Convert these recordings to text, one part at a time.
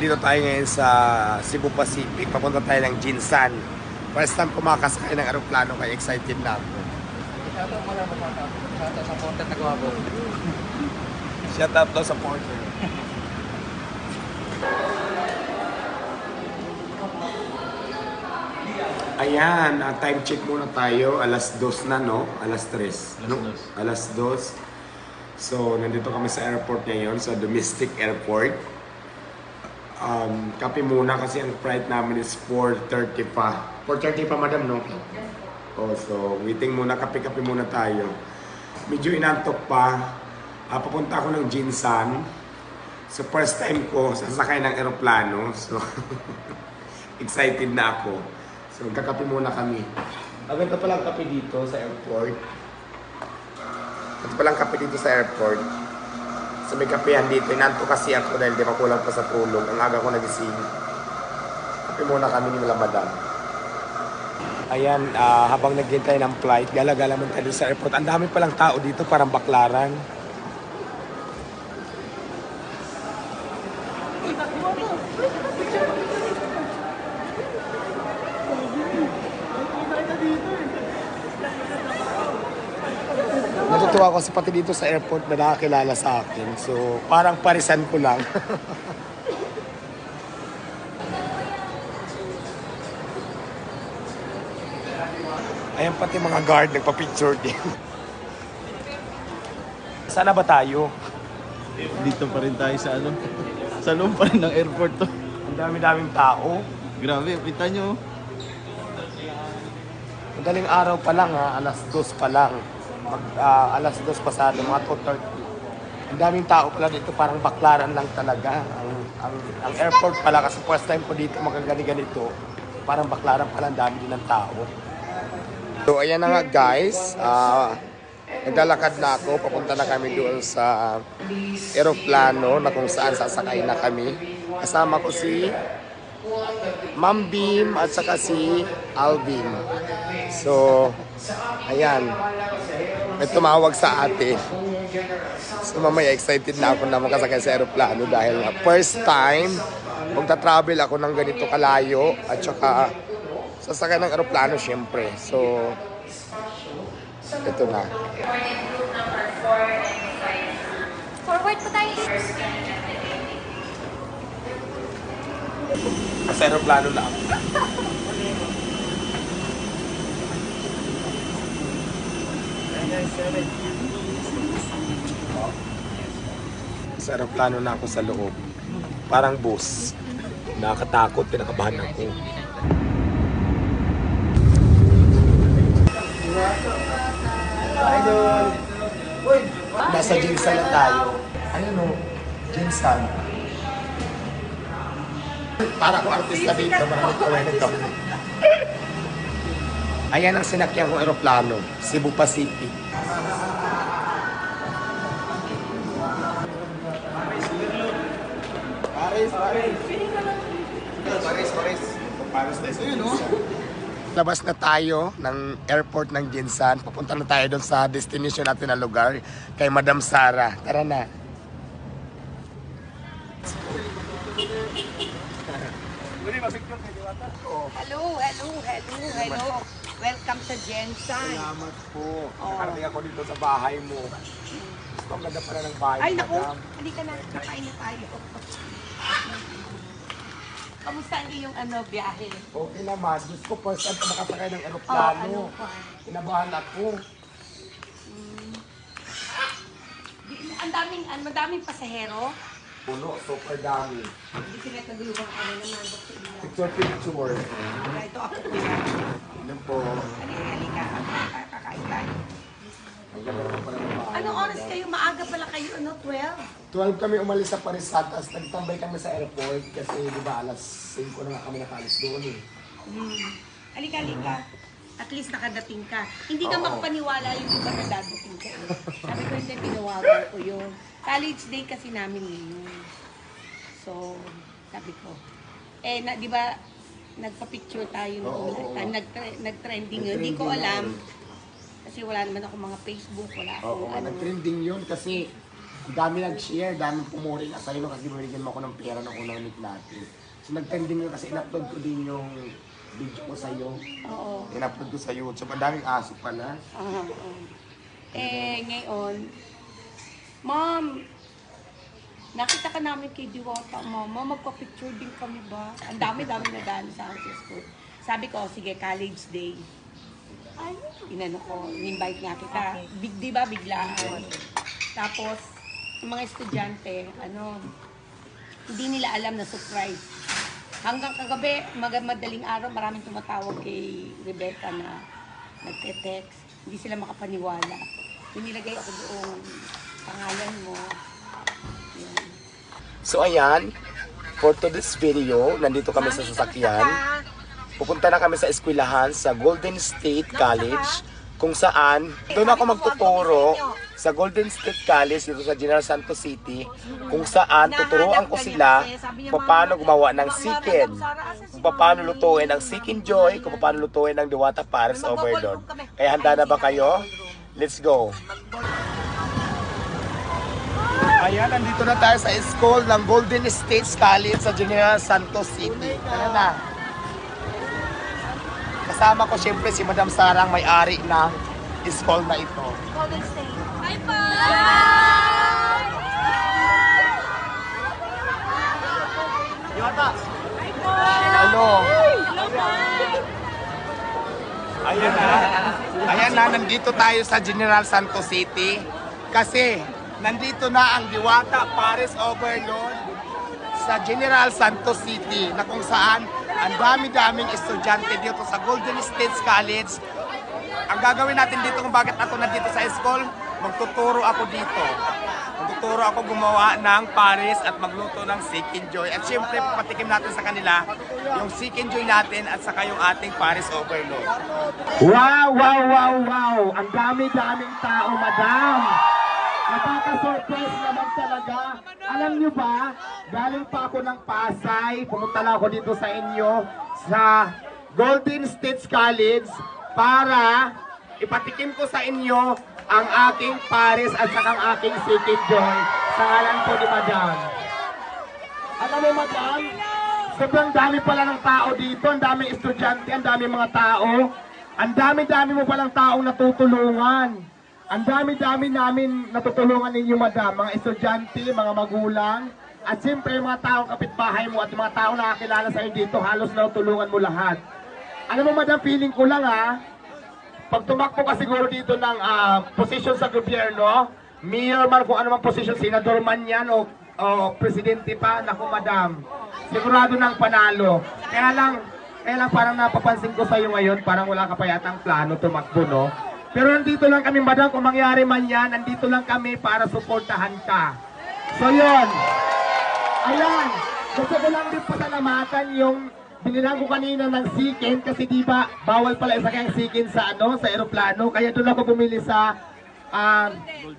Dito tayo ngayon sa Cebu Pacific. Papunta tayo ng Jinsan. First time kumakasakay ng aeroplano kaya excited na ako. Shoutout mo lang mga shoutout sa content na gawa ko. Shout out daw sa porter. Ayan, ah, time check muna tayo. Alas dos na, no? Alas tres. no? dos. Alas dos. So, nandito kami sa airport ngayon, sa domestic airport. Um, kape muna kasi ang flight namin is 4.30 pa. 4.30 pa, madam, no? Oh, so, waiting muna, kape-kape muna tayo. Medyo inantok pa. Ah, papunta ako ng Jinsan. So, first time ko sasakay ng aeroplano. So, excited na ako. So, magkakape muna kami. Agad pa palang kape dito sa airport. Ito palang kape dito sa airport. So, may kapehan dito. Inanto kasi ako dahil di ba kulang pa sa tulog. Ang aga ko nagising. Kape muna kami ni Madam. Ayan, ah, habang naghintay ng flight, gala-gala man tayo sa airport. Ang dami palang tao dito, parang baklaran. Natutuwa ko kasi pati dito sa airport may nakakilala sa akin. So, parang parisan ko lang. Ayan pati mga guard nagpa-picture din. Sana ba tayo? Dito pa rin tayo sa ano. Sa loob pa rin ng airport to. Ang dami-daming tao. Grabe, kita nyo. Madaling araw pa lang ha, alas dos pa lang. Mag, ah, alas dos pasado, mga 2.30. Ang daming tao pala dito, parang baklaran lang talaga. Ang, ang, ang airport pala, kasi first time ko dito magagani ganito, parang baklaran pala, ang dami din ng tao. So ayan na nga guys, Ah, naglalakad na ako, papunta na kami doon sa aeroplano na kung saan sasakay na kami. Kasama ko si Ma'am Beam at saka si Alvin. So, ayan. May tumawag sa ate. So, mamaya excited na ako na makasakay sa aeroplano dahil nga first time magta-travel ako ng ganito kalayo at saka sasakay ng aeroplano syempre. So, ito na. Forward po tayo. Sa aeroplano ako. Sa aeroplano na ako sa loob. Parang bus. Nakakatakot, pinakabahan ako. Nasa Jinsan na tayo. Ayun o, Jinsan. Para ako artista dito, marami ko rin ito. Ayan ang sinakyan kong aeroplano, Cebu Pacific. Paris, Paris. Paris, Paris. Paris na Labas na tayo ng airport ng Jinsan. Papunta na tayo doon sa destination natin na lugar kay Madam Sara. Tara na. Hello, hello, hello, hello. Welcome sa Jensen. Salamat po. Oo. Nakarating ako dito sa bahay mo. Gusto ang ganda pala ng bahay. Ay, naku. madam. Halika na. Kapain na tayo. Kamusta ang iyong ano, biyahe? Okay naman. Diyos ko, first time ko ng Oh, aeroplano. ano pa? Kinabahan ako. Di- Ang daming, ang madaming pasahero. Puno, super dami. Hindi sila nagulungan kami naman. Picture, picture. Kaya ito ako kuya. Ano po? Halika, halika. Kakain tayo. Anong oras kayo? Maaga pala kayo, ano? 12? 12 kami umalis sa Parisat, tapos nagtambay kami sa airport kasi di ba alas 5 na nga kami nakalis doon eh. Hmm. Halika, halika. At least nakadating ka. Hindi ka Oo. magpaniwala yung iba na dadating ka. eh. Sabi ko hindi, tinawagan ko yun. College day kasi namin yun. So, sabi ko. Eh, na, di ba, nagpa-picture tayo Oo, noong oo. time, nag- nag-trending yun. Hindi ko alam. Kasi wala naman ako mga Facebook, wala ako Oo, ano. nag-trending yun kasi dami nag-share, dami pumuri na sa'yo no, kasi binigyan mo ako ng pera ng unang meet natin. So nag-trending yun kasi in-upload ko din yung video ko sa'yo. Oo. In-upload ko sa YouTube. Ang daming aso pala. Ah, ah. Eh, ngayon, Ma'am, nakita ka namin kay Diwata, Mama, magpa-picture din kami ba? Ang dami-dami na daan sa sa school. Sabi ko, sige, college day. Ay, inano ko, in-invite nga kita. Big, di ba, biglaan. Tapos, yung mga estudyante, ano, hindi nila alam na surprise. Hanggang kagabi, mag madaling araw, maraming tumatawag kay Rebecca na nagte-text. Hindi sila makapaniwala. Yung nilagay ako doon, pangalan mo. So ayan, for today's video, nandito kami sa sasakyan. Pupunta na kami sa eskwelahan sa Golden State College kung saan doon ako magtuturo sa Golden State College dito sa General Santos City kung saan tuturuan ko sila kung paano gumawa ng chicken kung paano lutuin ang chicken joy kung paano lutuin ang diwata pares overload kaya handa na ba kayo? Let's go! Ayan, nandito na tayo sa school ng Golden State College sa General Santos City. Tara na. Kasama ko siyempre si Madam Sarang, may-ari ng school na ito. Golden State. Hi po! Ano? Ayan na. Ayan na, nandito tayo sa General Santos City. Kasi, nandito na ang Diwata Paris Overload sa General Santos City na kung saan ang dami-daming estudyante dito sa Golden State College. Ang gagawin natin dito kung bakit ako nandito sa school, magtuturo ako dito. Magtuturo ako gumawa ng Paris at magluto ng Chicken Joy. At syempre, papatikim natin sa kanila yung Chicken Joy natin at saka yung ating Paris Overload. Wow, wow, wow, wow! Ang dami-daming tao, madam! Nakaka-surprise naman talaga. Alam niyo ba, galing pa ako ng Pasay, pumunta lang ako dito sa inyo, sa Golden State College, para ipatikim ko sa inyo ang aking Paris at saka ang aking Chicken Joy sa ngalan po ni Madam. Alam mo, Madam, sobrang dami pala ng tao dito, ang daming estudyante, ang daming mga tao, ang dami-dami mo palang taong natutulungan. Ang dami-dami namin natutulungan ninyo, madam, mga estudyante, mga magulang, at siyempre mga taong kapitbahay mo at mga taong nakakilala sa iyo dito, halos natutulungan mo lahat. Alam mo, madam, feeling ko lang ha, pag tumakbo ka siguro dito ng ah, posisyon sa gobyerno, mayor man kung ano man posisyon, senador man yan o, o presidente pa, naku madam, sigurado ng panalo. Kaya lang, kaya lang parang napapansin ko sa iyo ngayon, parang wala ka pa yatang plano tumakbo, no? Pero nandito lang kami, madam, kung mangyari man yan, nandito lang kami para suportahan ka. So yun, ayan, gusto ko lang din pasalamatan yung binilang ko kanina ng sikin kasi di ba bawal pala isa kayang sikin sa ano sa eroplano kaya doon ako bumili sa ah,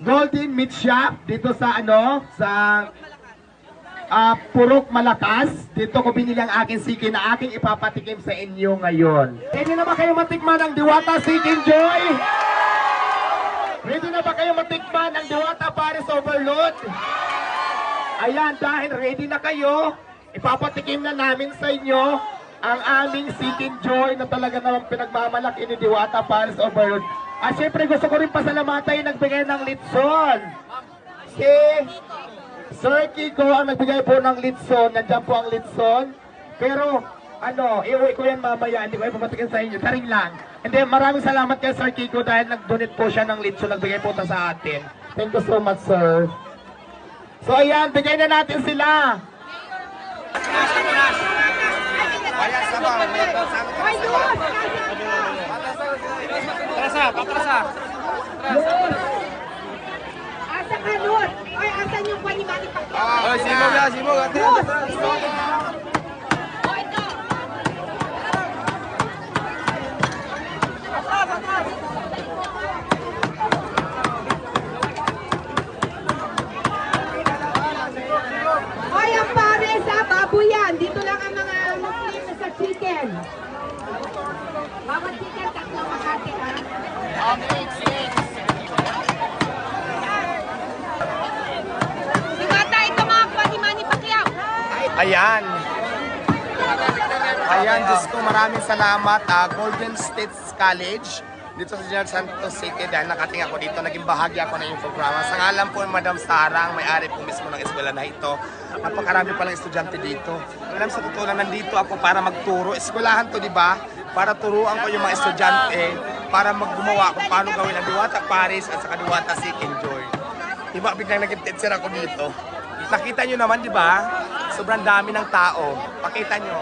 Golden Meat Shop dito sa ano sa ah, Purok Malakas dito ko binili ang aking sikin na aking ipapatikim sa inyo ngayon Ready na ba kayo matikman ang Diwata Sikin Joy? Ready na ba kayo matikman ang Diwata Paris Overload? Ayan, dahil ready na kayo, ipapatikim na namin sa inyo ang aming Chicken Joy na talaga naman pinagmamalaki ni Diwata Paris Overload. At syempre gusto ko rin pasalamatan yung nagbigay ng litson. Si Sir Kiko ang nagbigay po ng litson. Nandiyan po ang litson. Pero ano, iuwi ko yan mamaya. Hindi ko yan papatikin sa inyo. Taring lang. Hindi, maraming salamat kay Sir Kiko dahil nag-donate po siya ng litson. Nagbigay po ito sa atin. Thank you so much, sir. So ayan, bigay na natin sila. Patrasa, patrasa. Asa ka, Ay, asan yung panimali pa? Oh, sibog ya, sibog. Ate, Lord! ate. Oh, ito! Hoy, ang pares ha, baboy yan. Dito lang ang mga Muslim sa chicken. Bawat chicken, tatlong makati ha. Ayan. Ayan, Diyos ko, maraming salamat. ah, Golden States College dito sa General Santos City dahil nakating ako dito, naging bahagi ako ng yung programa. Sa ngalan po Madam Sarang, may-ari po mismo ng eskwela na ito. Napakarami palang estudyante dito. Alam sa totoo lang, nandito ako para magturo. Eskwelahan to, di ba? Para turuan ko yung mga estudyante para maggumawa kung paano gawin ang Diwata Paris at saka Diwata Seek Enjoy. Diba, biglang naging teacher ako dito. Nakita nyo naman, di ba? Sobrang dami ng tao. Pakita nyo.